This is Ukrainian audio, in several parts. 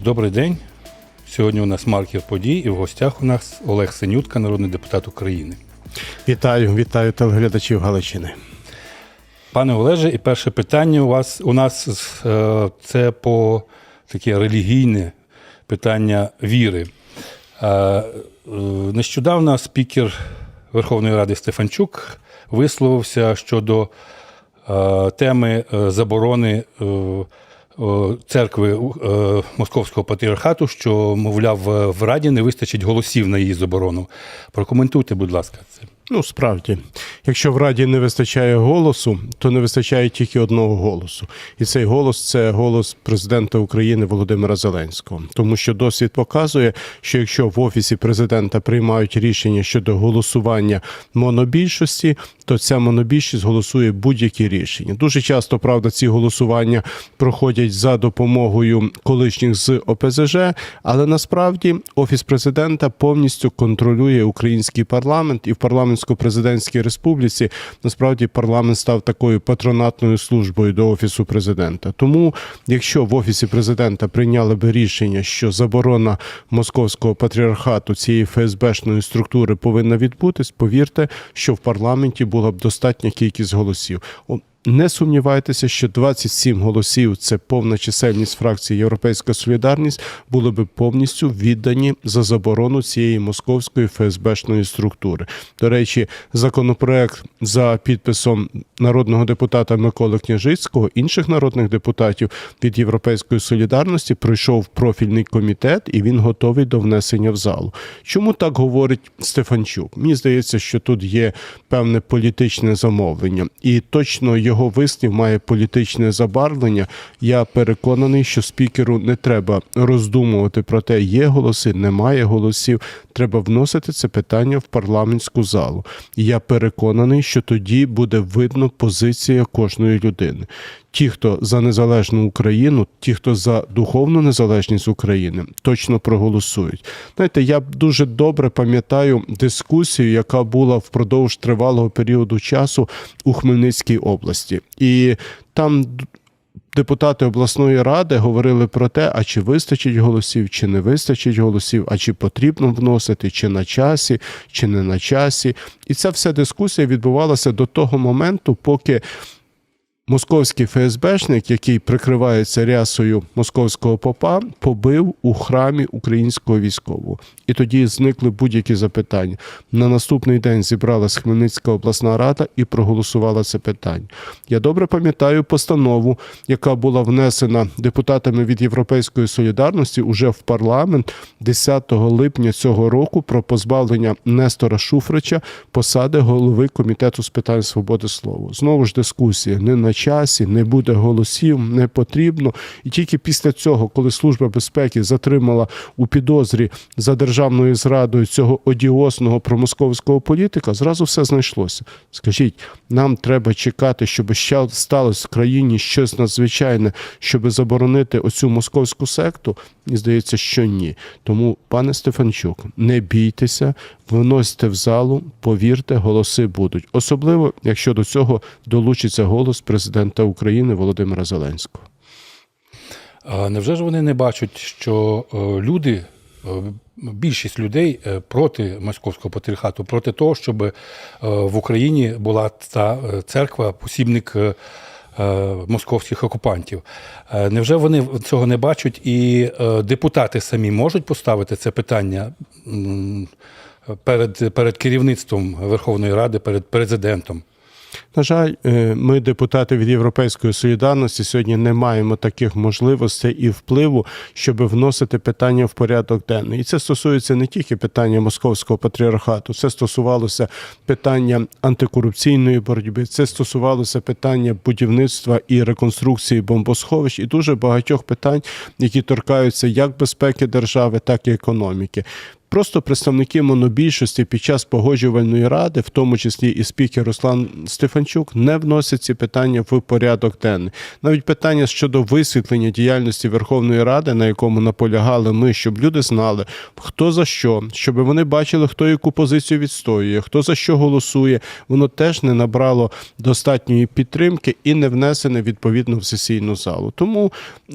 Добрий день. Сьогодні у нас маркер подій, і в гостях у нас Олег Синютка, народний депутат України. Вітаю, вітаю телеглядачів Галичини. Пане Олеже, і перше питання у вас у нас е, це по таке релігійне питання віри. Е, Нещодавно спікер Верховної Ради Стефанчук висловився щодо е, теми заборони церкви е, Московського патріархату, що, мовляв, в Раді не вистачить голосів на її заборону. Прокоментуйте, будь ласка, це. Ну, справді, якщо в Раді не вистачає голосу, то не вистачає тільки одного голосу. І цей голос це голос президента України Володимира Зеленського. Тому що досвід показує, що якщо в офісі президента приймають рішення щодо голосування монобільшості, то ця монобільшість голосує будь-які рішення. Дуже часто, правда, ці голосування проходять за допомогою колишніх з ОПЗЖ, але насправді офіс президента повністю контролює український парламент і в парламентсько-президентській республіці насправді парламент став такою патронатною службою до офісу президента. Тому, якщо в офісі президента прийняли би рішення, що заборона московського патріархату цієї ФСБшної структури повинна відбутись, повірте, що в парламенті була б достатня кількість голосів. Не сумнівайтеся, що 27 голосів це повна чисельність фракції Європейська Солідарність були би повністю віддані за заборону цієї московської ФСБшної структури. До речі, законопроект за підписом народного депутата Миколи Княжицького, інших народних депутатів від Європейської солідарності пройшов профільний комітет і він готовий до внесення в залу. Чому так говорить Стефанчук? Мені здається, що тут є певне політичне замовлення, і точно його вислів має політичне забарвлення. Я переконаний, що спікеру не треба роздумувати про те, є голоси, немає голосів. Треба вносити це питання в парламентську залу. Я переконаний, що тоді буде видно позиція кожної людини. Ті, хто за незалежну Україну, ті, хто за духовну незалежність України, точно проголосують. Знаєте, я дуже добре пам'ятаю дискусію, яка була впродовж тривалого періоду часу у Хмельницькій області, і там депутати обласної ради говорили про те, а чи вистачить голосів, чи не вистачить голосів, а чи потрібно вносити, чи на часі, чи не на часі. І ця вся дискусія відбувалася до того моменту, поки. Московський ФСБшник, який прикривається рясою московського попа, побив у храмі українського військового. І тоді зникли будь-які запитання. На наступний день зібралась Хмельницька обласна рада і проголосувала це питання. Я добре пам'ятаю постанову, яка була внесена депутатами від Європейської солідарності уже в парламент 10 липня цього року про позбавлення Нестора Шуфрича посади голови комітету з питань свободи слова. Знову ж дискусія не на часі, не буде голосів, не потрібно. І тільки після цього, коли Служба безпеки затримала у підозрі за державною зрадою цього одіозного промосковського політика, зразу все знайшлося. Скажіть, нам треба чекати, щоб ще сталося в країні щось надзвичайне, щоб заборонити оцю московську секту? Мені здається, що ні. Тому, пане Стефанчук, не бійтеся, виносьте в залу, повірте, голоси будуть. Особливо, якщо до цього долучиться голос президента України Володимира Зеленського. А невже ж вони не бачать, що е, люди, е, більшість людей е, проти московського патріархату, проти того, щоб в Україні була та церква, посібник московських окупантів? Е, Невже вони цього не бачать, і е, депутати самі можуть поставити це питання перед, перед керівництвом Верховної Ради, перед президентом? На жаль, е, ми, депутати від Європейської солідарності, сьогодні не маємо таких можливостей і впливу, щоб вносити питання в порядок денний. І це стосується не тільки питання московського патріархату, це стосувалося питання антикорупційної боротьби, це стосувалося питання будівництва і реконструкції бомбосховищ, і дуже багатьох питань, які торкаються як безпеки держави, так і економіки. Просто представники монобільшості під час погоджувальної ради, в тому числі і спікер Руслан Стефанчук, не вносять ці питання в порядок денний. Навіть питання щодо висвітлення діяльності Верховної Ради, на якому наполягали ми, щоб люди знали, хто за що, щоб вони бачили, хто яку позицію відстоює, хто за що голосує, воно теж не набрало достатньої підтримки і не внесене відповідно в сесійну залу. Тому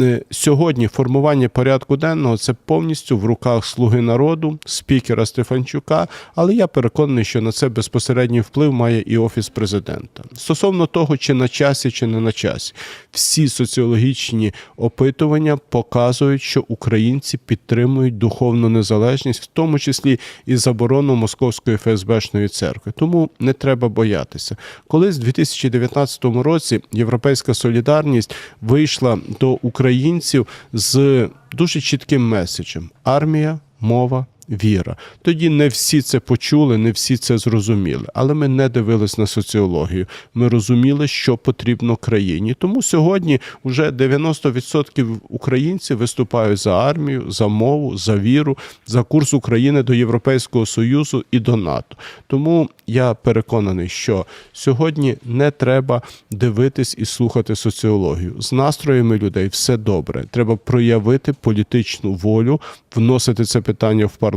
е, сьогодні формування порядку денного це повністю в руках слуги народу, спікера Стефанчука. Але я переконаний, що на це безпосередній вплив має і офіс президента. Стосовно того, чи на часі, чи не на часі, всі соціологічні опитування показують, що українці підтримують духовну незалежність, в тому числі і заборону московської ФСБшної церкви. Тому не треба боятися. Колись в 2019 році Європейська солідарність вийшла до українців з дуже чітким меседжем: армія, мова. Віра. Тоді не всі це почули, не всі це зрозуміли. Але ми не дивились на соціологію. Ми розуміли, що потрібно країні. Тому сьогодні вже 90% українців виступають за армію, за мову, за віру, за курс України до Європейського Союзу і до НАТО. Тому я переконаний, що сьогодні не треба дивитись і слухати соціологію. З настроями людей все добре. Треба проявити політичну волю, вносити це питання в парламент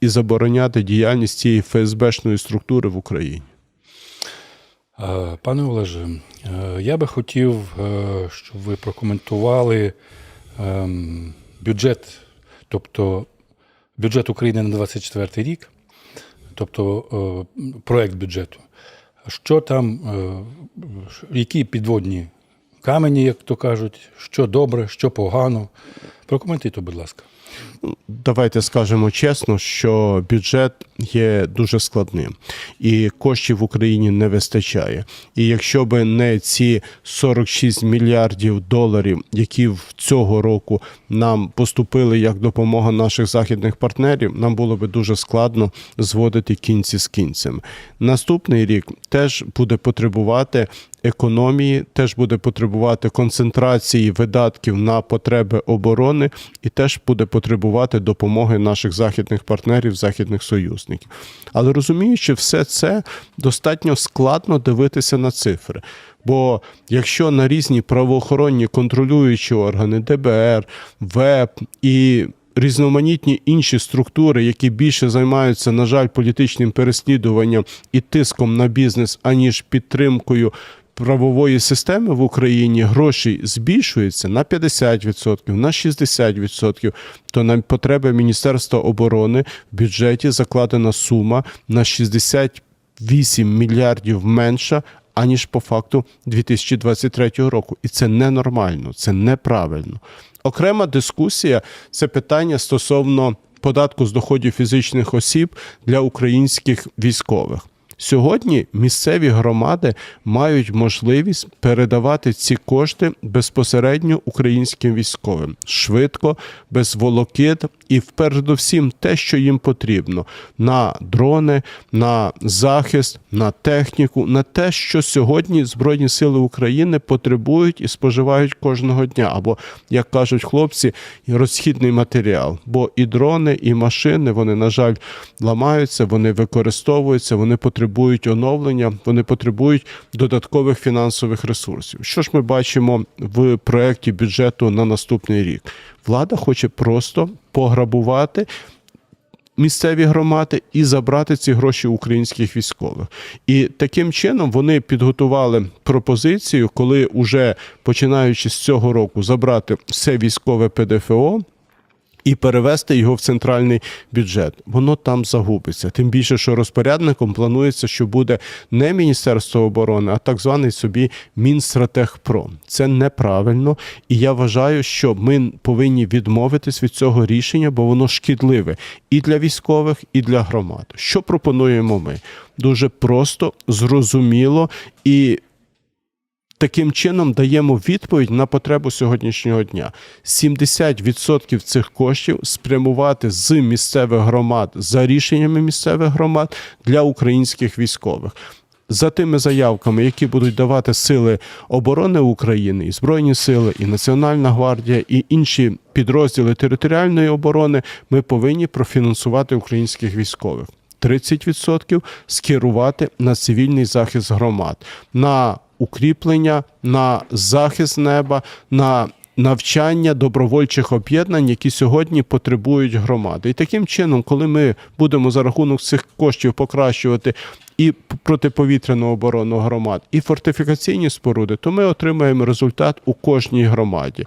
і забороняти діяльність цієї ФСБшної структури в Україні. Е, Пане Олеже, е, я би хотів, е, щоб ви прокоментували ем, бюджет, тобто бюджет України на 24 рік, тобто проект бюджету. Що там, які підводні камені, як то кажуть, що добре, що погано. Прокоментуйте, будь ласка. Давайте скажемо чесно, що бюджет є дуже складним, і коштів в Україні не вистачає. І якщо би не ці 46 мільярдів доларів, які в цього року нам поступили як допомога наших західних партнерів, нам було би дуже складно зводити кінці з кінцями. Наступний рік теж буде потребувати економії, теж буде потребувати концентрації видатків на потреби оборони, і теж буде потребувати допомоги наших західних партнерів, західних союзників. Але розуміючи все це, достатньо складно дивитися на цифри. Бо якщо на різні правоохоронні контролюючі органи, ДБР, ВЕП і різноманітні інші структури, які більше займаються, на жаль, політичним переслідуванням і тиском на бізнес, аніж підтримкою правової системи в Україні гроші збільшуються на 50%, на 60%, то на потреби Міністерства оборони в бюджеті закладена сума на 68 мільярдів менша. Аніж по факту 2023 року, і це ненормально, це неправильно. Окрема дискусія це питання стосовно податку з доходів фізичних осіб для українських військових. Сьогодні місцеві громади мають можливість передавати ці кошти безпосередньо українським військовим швидко, без волокит і передусім те, що їм потрібно: на дрони, на захист, на техніку, на те, що сьогодні Збройні Сили України потребують і споживають кожного дня. Або, як кажуть хлопці, розхідний матеріал. Бо і дрони, і машини вони, на жаль, ламаються, вони використовуються, вони потребують оновлення, вони потребують додаткових фінансових ресурсів. Що ж ми бачимо в проєкті бюджету на наступний рік? Влада хоче просто пограбувати. Місцеві громади і забрати ці гроші українських військових, і таким чином вони підготували пропозицію, коли уже починаючи з цього року забрати все військове ПДФО і перевести його в центральний бюджет. Воно там загубиться. Тим більше, що розпорядником планується, що буде не Міністерство оборони, а так званий собі Мінстратегпром. Це неправильно, і я вважаю, що ми повинні відмовитись від цього рішення, бо воно шкідливе і для військових, і для громад. Що пропонуємо ми? Дуже просто, зрозуміло і таким чином даємо відповідь на потребу сьогоднішнього дня. 70% цих коштів спрямувати з місцевих громад за рішеннями місцевих громад для українських військових. за тими заявками, які будуть давати сили оборони України, і Збройні сили, і Національна гвардія, і інші підрозділи територіальної оборони, ми повинні профінансувати українських військових. 30% скерувати на цивільний захист громад, на укріплення, на захист неба, на навчання добровольчих об'єднань, які сьогодні потребують громади. І таким чином, коли ми будемо за рахунок цих коштів покращувати і протиповітряну оборону громад, і фортифікаційні споруди, то ми отримаємо результат у кожній громаді.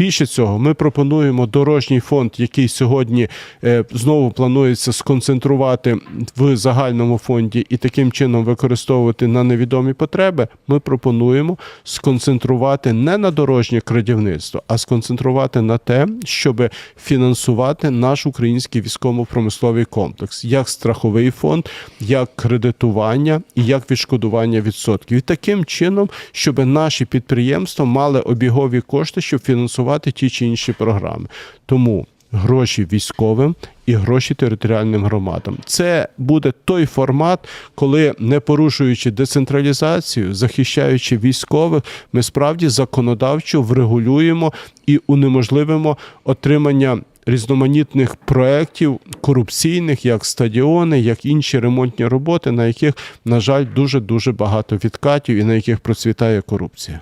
Більше цього, ми пропонуємо дорожній фонд, який сьогодні е, знову планується сконцентрувати в загальному фонді і таким чином використовувати на невідомі потреби. Ми пропонуємо сконцентрувати не на дорожнє крадівництво, а сконцентрувати на те, щоб фінансувати наш український військово-промисловий комплекс, як страховий фонд, як кредитування і як відшкодування відсотків. І таким чином, щоб наші підприємства мали обігові кошти, щоб фінансувати ті чи інші програми. Тому гроші військовим і гроші територіальним громадам. Це буде той формат, коли не порушуючи децентралізацію, захищаючи військових, ми справді законодавчо врегулюємо і унеможливимо отримання. Різноманітних проєктів корупційних, як стадіони, як інші ремонтні роботи, на яких, на жаль, дуже дуже багато відкатів і на яких процвітає корупція.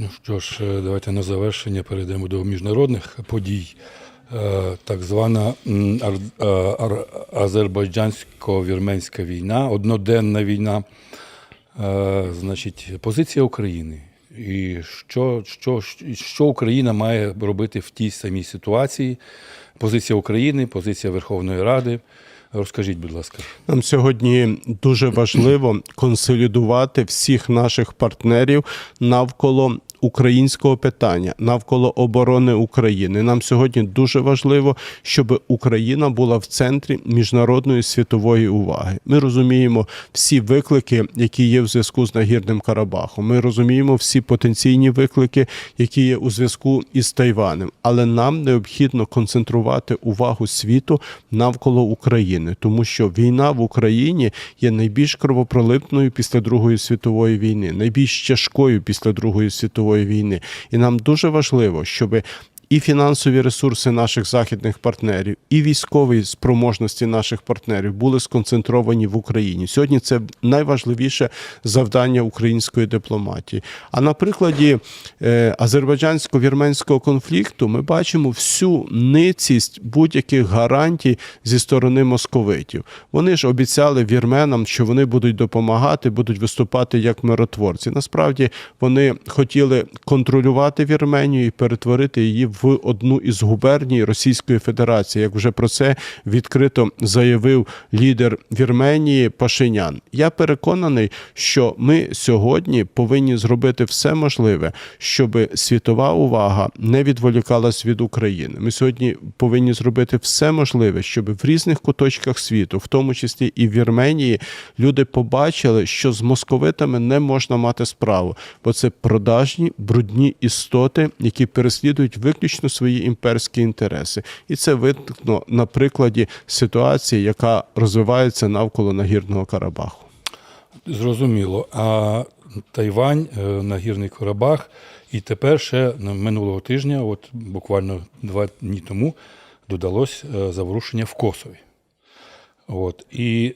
Ну що ж, е, давайте на завершення перейдемо до міжнародних подій. Е, Так звана е, азербайджансько-вірменська війна, одноденна війна. Значить, позиція України. І що, що, що Україна має робити в тій самій ситуації? Позиція України, позиція Верховної Ради. Розкажіть, будь ласка. Нам сьогодні дуже важливо консолідувати всіх наших партнерів навколо українського питання, навколо оборони України. Нам сьогодні дуже важливо, щоб Україна була в центрі міжнародної світової уваги. Ми розуміємо всі виклики, які є в зв'язку з нагірним Карабахом. Ми розуміємо всі потенційні виклики, які є у зв'язку із Тайванем. Але нам необхідно концентрувати увагу світу навколо України, тому що війна в Україні є найбільш кровопролитною після Другої світової війни, найбільш тяжкою після Другої світової війни. І нам дуже важливо, щоб і фінансові ресурси наших західних партнерів, і військові спроможності наших партнерів були сконцентровані в Україні. Сьогодні це найважливіше завдання української дипломатії. А на прикладі е, азербайджансько-вірменського конфлікту ми бачимо всю ницість будь-яких гарантій зі сторони московитів. Вони ж обіцяли вірменам, що вони будуть допомагати, будуть виступати як миротворці. Насправді вони хотіли контролювати Вірменію і перетворити її в одну із губерній Російської Федерації. Як вже про це відкрито заявив лідер Вірменії Пашинян. Я переконаний, що ми сьогодні повинні зробити все можливе, щоб світова увага не відволікалась від України. Ми сьогодні повинні зробити все можливе, щоб в різних куточках світу, в тому числі і в Вірменії, люди побачили, що з московитами не можна мати справу, бо це продажні брудні істоти, які переслідують виключно свої імперські інтереси, і це видно на прикладі ситуації, яка розвивається навколо нагірного Карабаху. Зрозуміло. А Тайвань, е, Нагірний Карабах, і тепер ще ну, минулого тижня, от буквально два дні тому, додалось е, заворушення в Косові. От. І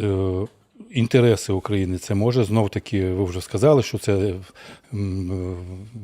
е, інтереси України це може знов таки, ви вже сказали, що це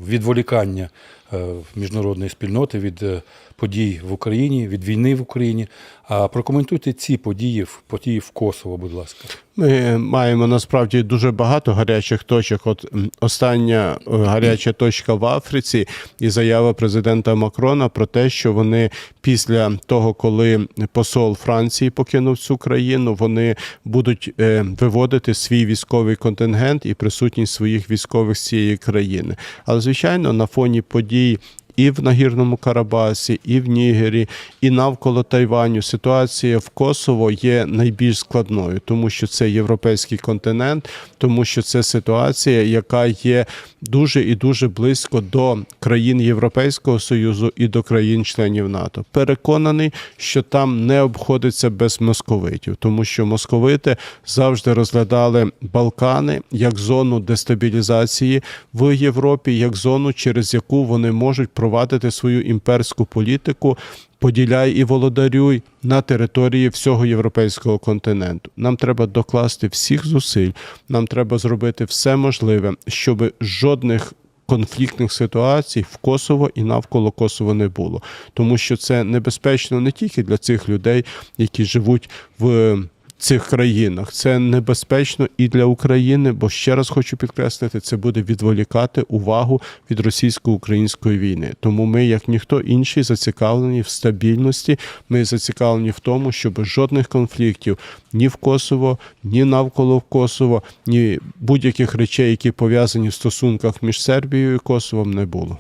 відволікання е, міжнародної спільноти від е, подій в Україні, від війни в Україні. А прокоментуйте ці події, події в Косово, будь ласка. Ми маємо насправді дуже багато гарячих точок. От остання е, гаряча точка в Африці і заява президента Макрона про те, що вони після того, коли посол Франції покинув цю країну, вони будуть е, виводити свій військовий контингент і присутність своїх військових з цієї країни. Але звичайно, на фоні подій. І в Нагірному Карабасі, і в Нігері, і навколо Тайваню ситуація в Косово є найбільш складною, тому що це європейський континент, тому що це ситуація, яка є дуже і дуже близько до країн Європейського союзу і до країн-членів НАТО. Переконаний, що там не обходиться без московитів, тому що московити завжди розглядали Балкани як зону дестабілізації в Європі, як зону, через яку вони можуть провадити свою імперську політику. Поділяй і володарюй на території всього європейського континенту. Нам треба докласти всіх зусиль. Нам треба зробити все можливе, щоб жодних конфліктних ситуацій в Косово і навколо Косово не було, тому що це небезпечно не тільки для цих людей, які живуть в цих країнах. Це небезпечно і для України, бо ще раз хочу підкреслити, це буде відволікати увагу від російсько-української війни. Тому ми, як ніхто інший, зацікавлені в стабільності. Ми зацікавлені в тому, щоб жодних конфліктів ні в Косово, ні навколо Косово, ні будь-яких речей, які пов'язані в стосунках між Сербією і Косовом, не було.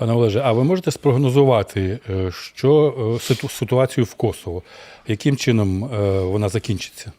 Пане Олеже, а ви можете спрогнозувати, е, що е, ситуацію в Косово, яким чином е, вона закінчиться?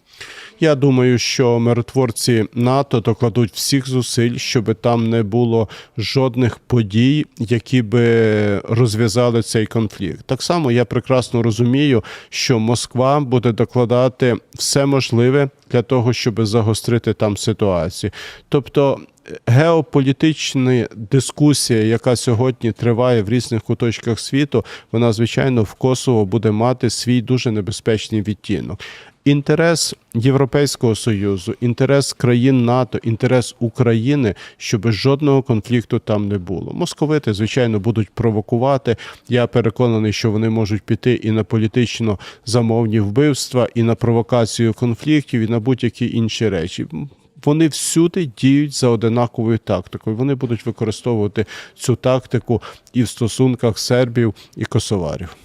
Я думаю, що миротворці НАТО докладуть всіх зусиль, щоб там не було жодних подій, які би розв'язали цей конфлікт. Так само я прекрасно розумію, що Москва буде докладати все можливе для того, щоб загострити там ситуацію. Тобто. Геополітична дискусія, яка сьогодні триває в різних куточках світу, вона звичайно в Косово буде мати свій дуже небезпечний відтінок. Інтерес Європейського союзу, інтерес країн НАТО, інтерес України, щоб жодного конфлікту там не було. Московити, звичайно, будуть провокувати. Я переконаний, що вони можуть піти і на політично замовні вбивства, і на провокацію конфліктів, і на будь-які інші речі. Вони всюди діють за одинаковою тактикою. Вони будуть використовувати цю тактику і в стосунках сербів і косоварів.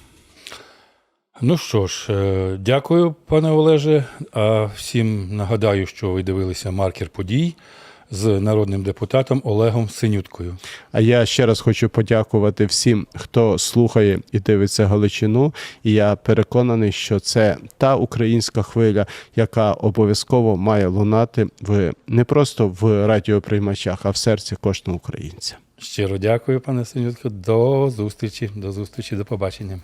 Ну що ж, е, дякую, пане Олеже. А всім нагадаю, що ви дивилися маркер подій з народним депутатом Олегом Синюткою. А я ще раз хочу подякувати всім, хто слухає і дивиться Галичину. І я переконаний, що це та українська хвиля, яка обов'язково має лунати в не просто в радіоприймачах, а в серці кожного українця. Щиро дякую, пане Синютко. До зустрічі, до зустрічі, до побачення.